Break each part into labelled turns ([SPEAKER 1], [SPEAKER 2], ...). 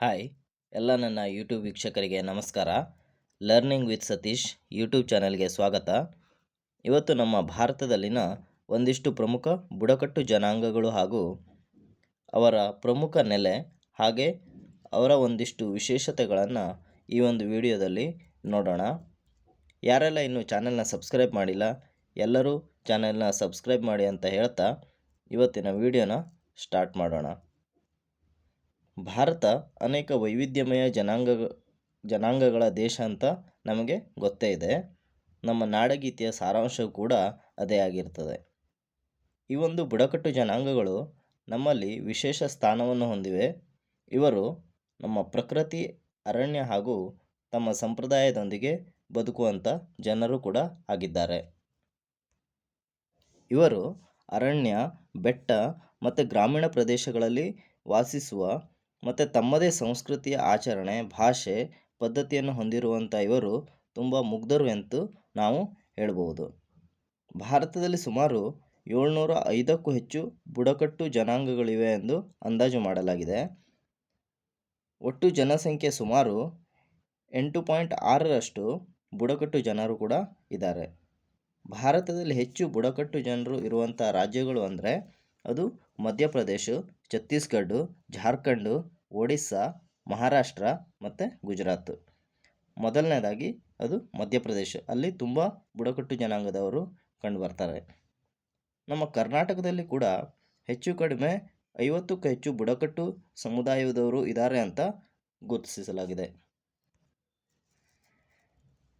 [SPEAKER 1] Hi, ಎಲ್ಲ ನನ್ನ YouTube ವೀಕ್ಷಕರಿಗೆ ನಮಸ್ಕಾರ. ಲರ್ನಿಂಗ್ ವಿತ್ ಸತೀಶ್ ಯೂಟ್ಯೂಬ್ ಚಾನಲ್ಗೆ ಸ್ವಾಗತ. ಇವತ್ತು ನಮ್ಮ ಭಾರತದಲ್ಲಿನ ಒಂದಿಷ್ಟು ಪ್ರಮುಖ ಬುಡಕಟ್ಟು ಜನಾಂಗಗಳು ಹಾಗೂ ಅವರ ಪ್ರಮುಖ ನೆಲೆ ಹಾಗೆ ಅವರ ಒಂದಿಷ್ಟು ವಿಶೇಷತೆಗಳನ್ನು ಈ ಒಂದು ವಿಡಿಯೋದಲ್ಲಿ ನೋಡೋಣ. ಯಾರೆಲ್ಲ ಇನ್ನೂ ಚಾನೆಲ್ನ ಸಬ್ಸ್ಕ್ರೈಬ್ ಮಾಡಿಲ್ಲ, ಎಲ್ಲರೂ ಚಾನೆಲ್ನ ಸಬ್ಸ್ಕ್ರೈಬ್ ಮಾಡಿ ಅಂತ ಹೇಳ್ತಾ ಇವತ್ತಿನ ವಿಡಿಯೋನ ಸ್ಟಾರ್ಟ್ ಮಾಡೋಣ. ಭಾರತ ಅನೇಕ ವೈವಿಧ್ಯಮಯ ಜನಾಂಗ, ಜನಾಂಗಗಳ ದೇಶ ಅಂತ ನಮಗೆ ಗೊತ್ತೇ ಇದೆ. ನಮ್ಮ ನಾಡಗೀತೆಯ ಸಾರಾಂಶ ಕೂಡ ಅದೇ ಆಗಿರ್ತದೆ. ಈ ಒಂದು ಬುಡಕಟ್ಟು ಜನಾಂಗಗಳು ನಮ್ಮಲ್ಲಿ ವಿಶೇಷ ಸ್ಥಾನವನ್ನು ಹೊಂದಿವೆ. ಇವರು ನಮ್ಮ ಪ್ರಕೃತಿ, ಅರಣ್ಯ ಹಾಗೂ ತಮ್ಮ ಸಂಪ್ರದಾಯದೊಂದಿಗೆ ಬದುಕುವಂಥ ಜನರು ಕೂಡ ಆಗಿದ್ದಾರೆ. ಇವರು ಅರಣ್ಯ, ಬೆಟ್ಟ ಮತ್ತು ಗ್ರಾಮೀಣ ಪ್ರದೇಶಗಳಲ್ಲಿ ವಾಸಿಸುವ ಮತ್ತು ತಮ್ಮದೇ ಸಂಸ್ಕೃತಿಯ ಆಚರಣೆ, ಭಾಷೆ, ಪದ್ಧತಿಯನ್ನು ಹೊಂದಿರುವಂಥ ಇವರು ತುಂಬ ಮುಗ್ಧರು ಎಂದು ನಾವು ಹೇಳಬಹುದು ಭಾರತದಲ್ಲಿ ಸುಮಾರು ಏಳ್ನೂರ ಐದಕ್ಕೂ ಹೆಚ್ಚು ಬುಡಕಟ್ಟು ಜನಾಂಗಗಳಿವೆ ಎಂದು ಅಂದಾಜು ಮಾಡಲಾಗಿದೆ. ಒಟ್ಟು ಜನಸಂಖ್ಯೆ ಸುಮಾರು ಎಂಟು ಪಾಯಿಂಟ್ ಆರರಷ್ಟು ಬುಡಕಟ್ಟು ಜನರು ಕೂಡ ಇದ್ದಾರೆ. ಭಾರತದಲ್ಲಿ ಹೆಚ್ಚು ಬುಡಕಟ್ಟು ಜನರು ಇರುವಂಥ ರಾಜ್ಯಗಳು ಅಂದರೆ ಅದು ಮಧ್ಯಪ್ರದೇಶ ಛತ್ತೀಸ್ಗಢ, ಜಾರ್ಖಂಡ್, ಒಡಿಸ್ಸಾ, ಮಹಾರಾಷ್ಟ್ರ ಮತ್ತು ಗುಜರಾತ್. ಮೊದಲನೇದಾಗಿ ಅದು ಮಧ್ಯಪ್ರದೇಶ. ಅಲ್ಲಿ ತುಂಬ ಬುಡಕಟ್ಟು ಜನಾಂಗದವರು ಕಂಡುಬರ್ತಾರೆ ನಮ್ಮ ಕರ್ನಾಟಕದಲ್ಲಿ ಕೂಡ ಹೆಚ್ಚು ಕಡಿಮೆ ಐವತ್ತಕ್ಕೂ ಹೆಚ್ಚು ಬುಡಕಟ್ಟು ಸಮುದಾಯದವರು ಇದ್ದಾರೆ ಅಂತ ಗುರುತಿಸಲಾಗಿದೆ.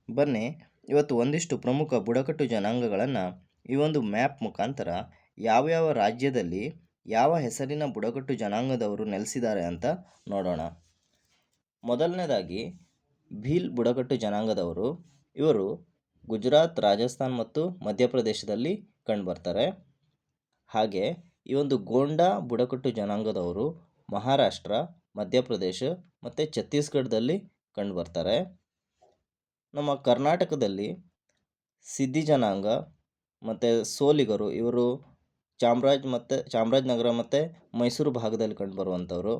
[SPEAKER 1] ಬನ್ನಿ, ಇವತ್ತು ಒಂದಿಷ್ಟು ಪ್ರಮುಖ ಬುಡಕಟ್ಟು ಜನಾಂಗಗಳನ್ನು ಈ ಒಂದು ಮ್ಯಾಪ್ ಮುಖಾಂತರ ಯಾವ್ಯಾವ ರಾಜ್ಯದಲ್ಲಿ ಯಾವ ಹೆಸರಿನ ಬುಡಕಟ್ಟು ಜನಾಂಗದವರು ನೆಲೆಸಿದ್ದಾರೆ ಅಂತ ನೋಡೋಣ. ಮೊದಲನೇದಾಗಿ, ಭೀಲ್ ಬುಡಕಟ್ಟು ಜನಾಂಗದವರು, ಇವರು ಗುಜರಾತ್, ರಾಜಸ್ಥಾನ್ ಮತ್ತು ಮಧ್ಯಪ್ರದೇಶದಲ್ಲಿ ಕಂಡುಬರ್ತಾರೆ. ಹಾಗೆ, ಈ ಒಂದು ಗೋಂಡಾ ಬುಡಕಟ್ಟು ಜನಾಂಗದವರು ಮಹಾರಾಷ್ಟ್ರ, ಮಧ್ಯಪ್ರದೇಶ ಮತ್ತು ಛತ್ತೀಸ್ಗಢದಲ್ಲಿ ಕಂಡುಬರ್ತಾರೆ. ನಮ್ಮ ಕರ್ನಾಟಕದಲ್ಲಿ ಸಿದ್ಧಿ ಜನಾಂಗ ಮತ್ತು ಸೋಲಿಗರು ಇವರು ಚಾಮರಾಜ್ ಮತ್ತು ಚಾಮರಾಜನಗರ ಮತ್ತು ಮೈಸೂರು ಭಾಗದಲ್ಲಿ ಕಂಡುಬರುವಂಥವ್ರು.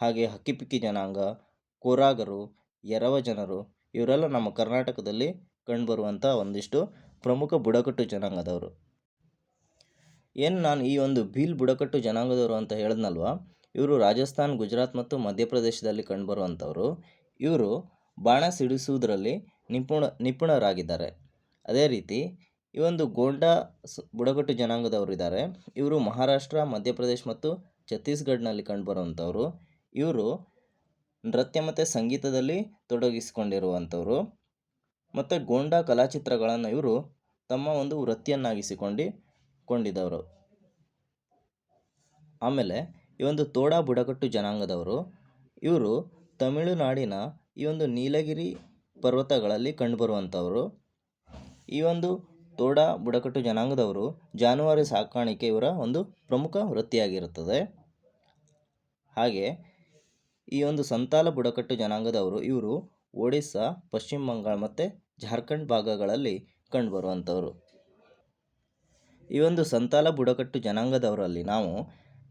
[SPEAKER 1] ಹಾಗೆ ಹಕ್ಕಿಪಿಕ್ಕಿ ಜನಾಂಗ, ಕೋರಾಗರು, ಎರವ ಜನರು, ಇವರೆಲ್ಲ ನಮ್ಮ ಕರ್ನಾಟಕದಲ್ಲಿ ಕಂಡುಬರುವಂಥ ಒಂದಿಷ್ಟು ಪ್ರಮುಖ ಬುಡಕಟ್ಟು ಜನಾಂಗದವರು. ಏನು ನಾನು ಈ ಒಂದು ಭೀಲ್ ಬುಡಕಟ್ಟು ಜನಾಂಗದವರು ಅಂತ ಹೇಳಿದ್ನಲ್ವ? ಇವರು ರಾಜಸ್ಥಾನ್, ಗುಜರಾತ್ ಮತ್ತು ಮಧ್ಯಪ್ರದೇಶದಲ್ಲಿ ಕಂಡುಬರುವಂಥವರು. ಇವರು ಬಾಣ ಸಿಡಿಸುವುದರಲ್ಲಿ ನಿಪುಣ, ನಿಪುಣರಾಗಿದ್ದಾರೆ. ಅದೇ ರೀತಿ ಈ ಒಂದು ಗೋಂಡಾ ಸ್ ಬುಡಕಟ್ಟು ಜನಾಂಗದವರು ಇದ್ದಾರೆ ಇವರು ಮಹಾರಾಷ್ಟ್ರ, ಮಧ್ಯಪ್ರದೇಶ ಮತ್ತು ಛತ್ತೀಸ್ಗಢ್ನಲ್ಲಿ ಕಂಡುಬರುವಂಥವ್ರು. ಇವರು ನೃತ್ಯ ಮತ್ತು ಸಂಗೀತದಲ್ಲಿ ತೊಡಗಿಸಿಕೊಂಡಿರುವಂಥವ್ರು. ಮತ್ತು ಗೋಂಡಾ ಕಲಾಚಿತ್ರಗಳನ್ನು ಇವರು ತಮ್ಮ ಒಂದು ವೃತ್ತಿಯನ್ನಾಗಿಸಿಕೊಂಡು ಕೊಂಡಿದ್ದವರು ಆಮೇಲೆ ಈ ಒಂದು ತೋಡಾ ಬುಡಕಟ್ಟು ಜನಾಂಗದವರು, ಇವರು ತಮಿಳುನಾಡಿನ ಈ ಒಂದು ನೀಲಗಿರಿ ಪರ್ವತಗಳಲ್ಲಿ ಕಂಡುಬರುವಂಥವರು. ಈ ಒಂದು ತೋಡಾ ಬುಡಕಟ್ಟು ಜನಾಂಗದವರು ಜಾನುವಾರು ಸಾಕಾಣಿಕೆ ಇವರ ಒಂದು ಪ್ರಮುಖ ವೃತ್ತಿಯಾಗಿರುತ್ತದೆ. ಹಾಗೆ ಈ ಒಂದು ಸಂತಾಲ ಬುಡಕಟ್ಟು ಜನಾಂಗದವರು ಇವರು ಒಡಿಸ್ಸಾ, ಪಶ್ಚಿಮ ಬಂಗಾಳ ಮತ್ತು ಜಾರ್ಖಂಡ್ ಭಾಗಗಳಲ್ಲಿ ಕಂಡುಬರುವಂಥವರು. ಈ ಒಂದು ಸಂತಾಲ ಬುಡಕಟ್ಟು ಜನಾಂಗದವರಲ್ಲಿ ನಾವು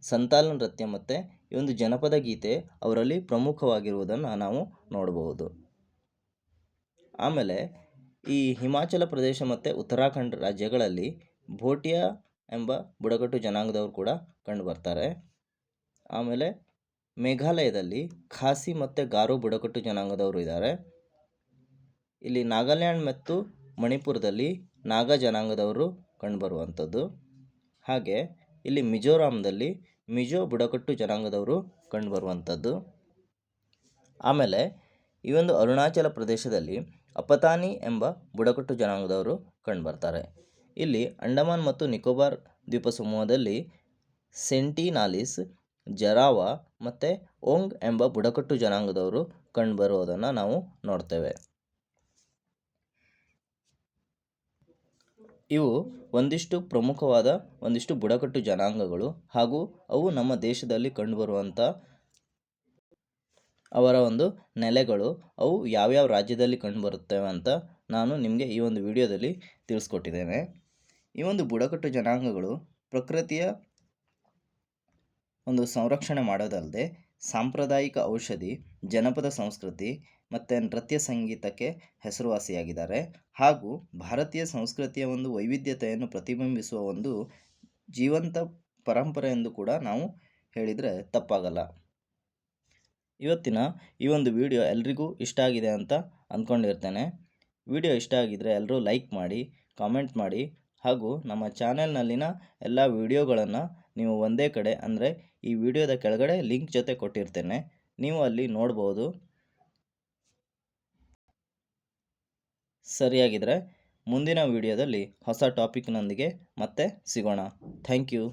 [SPEAKER 1] ಸಂತಾಲ ನೃತ್ಯ ಮತ್ತು ಈ ಒಂದು ಜನಪದ ಗೀತೆ ಅವರಲ್ಲಿ ಪ್ರಮುಖವಾಗಿರುವುದನ್ನು ನಾವು ನೋಡಬಹುದು. ಆಮೇಲೆ ಈ ಹಿಮಾಚಲ ಪ್ರದೇಶ ಮತ್ತು ಉತ್ತರಾಖಂಡ್ ರಾಜ್ಯಗಳಲ್ಲಿ ಭೋಟಿಯಾ ಎಂಬ ಬುಡಕಟ್ಟು ಜನಾಂಗದವರು ಕೂಡ ಕಂಡುಬರ್ತಾರೆ ಆಮೇಲೆ ಮೇಘಾಲಯದಲ್ಲಿ ಖಾಸಿ ಮತ್ತು ಗಾರೋ ಬುಡಕಟ್ಟು ಜನಾಂಗದವರು ಇದ್ದಾರೆ ಇಲ್ಲಿ ನಾಗಾಲ್ಯಾಂಡ್ ಮತ್ತು ಮಣಿಪುರದಲ್ಲಿ ನಾಗಾ ಜನಾಂಗದವರು ಕಂಡುಬರುವಂಥದ್ದು ಹಾಗೆ ಇಲ್ಲಿ ಮಿಜೋರಾಂದಲ್ಲಿ ಮಿಜೋ ಬುಡಕಟ್ಟು ಜನಾಂಗದವರು ಕಂಡುಬರುವಂಥದ್ದು ಆಮೇಲೆ ಈ ಒಂದು ಅರುಣಾಚಲ ಪ್ರದೇಶದಲ್ಲಿ ಅಪತಾನಿ ಎಂಬ ಬುಡಕಟ್ಟು ಜನಾಂಗದವರು ಕಂಡುಬರ್ತಾರೆ. ಇಲ್ಲಿ ಅಂಡಮಾನ್ ಮತ್ತು ನಿಕೋಬಾರ್ ದ್ವೀಪ ಸಮೂಹದಲ್ಲಿ ಸೆಂಟಿನಾಲಿಸ್, ಜರಾವ ಮತ್ತು ಓಂಗ್ ಎಂಬ ಬುಡಕಟ್ಟು ಜನಾಂಗದವರು ಕಂಡುಬರುವುದನ್ನು ನಾವು ನೋಡ್ತೇವೆ. ಇವು ಒಂದಿಷ್ಟು ಪ್ರಮುಖವಾದ, ಒಂದಿಷ್ಟು ಬುಡಕಟ್ಟು ಜನಾಂಗಗಳು ಹಾಗೂ ಅವು ನಮ್ಮ ದೇಶದಲ್ಲಿ ಕಂಡುಬರುವಂಥ ಅವರ ಒಂದು ನೆಲೆಗಳು ಅವು ಯಾವ್ಯಾವ ರಾಜ್ಯದಲ್ಲಿ ಕಂಡುಬರುತ್ತವೆ ಅಂತ ನಾನು ನಿಮಗೆ ಈ ಒಂದು ವಿಡಿಯೋದಲ್ಲಿ ತಿಳಿಸ್ಕೊಟ್ಟಿದ್ದೇನೆ. ಈ ಒಂದು ಬುಡಕಟ್ಟು ಜನಾಂಗಗಳು ಪ್ರಕೃತಿಯ ಒಂದು ಸಂರಕ್ಷಣೆ ಮಾಡೋದಲ್ಲದೆ ಸಾಂಪ್ರದಾಯಿಕ ಔಷಧಿ, ಜನಪದ ಸಂಸ್ಕೃತಿ ಮತ್ತು ನೃತ್ಯ ಸಂಗೀತಕ್ಕೆ ಹೆಸರುವಾಸಿಯಾಗಿದ್ದಾರೆ. ಹಾಗೂ ಭಾರತೀಯ ಸಂಸ್ಕೃತಿಯ ಒಂದು ವೈವಿಧ್ಯತೆಯನ್ನು ಪ್ರತಿಬಿಂಬಿಸುವ ಒಂದು ಜೀವಂತ ಪರಂಪರೆ ಎಂದು ಕೂಡ ನಾವು ಹೇಳಿದರೆ ತಪ್ಪಾಗಲ್ಲ. ಇವತ್ತಿನ ಈ ಒಂದು ವಿಡಿಯೋ ಎಲ್ರಿಗೂ ಇಷ್ಟ ಆಗಿದೆ ಅಂತ ಅಂದ್ಕೊಂಡಿರ್ತೇನೆ ವಿಡಿಯೋ ಇಷ್ಟ ಆಗಿದ್ದರೆ ಎಲ್ಲರೂ ಲೈಕ್ ಮಾಡಿ, ಕಾಮೆಂಟ್ ಮಾಡಿ ಹಾಗೂ ನಮ್ಮ ಚಾನೆಲ್ನಲ್ಲಿನ ಎಲ್ಲ ವಿಡಿಯೋಗಳನ್ನು ನೀವು ಒಂದೇ ಕಡೆ ಅಂದರೆ ಈ ವಿಡಿಯೋದ ಕೆಳಗಡೆ ಲಿಂಕ್ ಜೊತೆ ಕೊಟ್ಟಿರ್ತೇನೆ. ನೀವು ಅಲ್ಲಿ ನೋಡ್ಬೋದು. ಸರಿಯಾಗಿದ್ದರೆ ಮುಂದಿನ ವಿಡಿಯೋದಲ್ಲಿ ಹೊಸ ಟಾಪಿಕ್ನೊಂದಿಗೆ ಮತ್ತೆ ಸಿಗೋಣ. Thank you.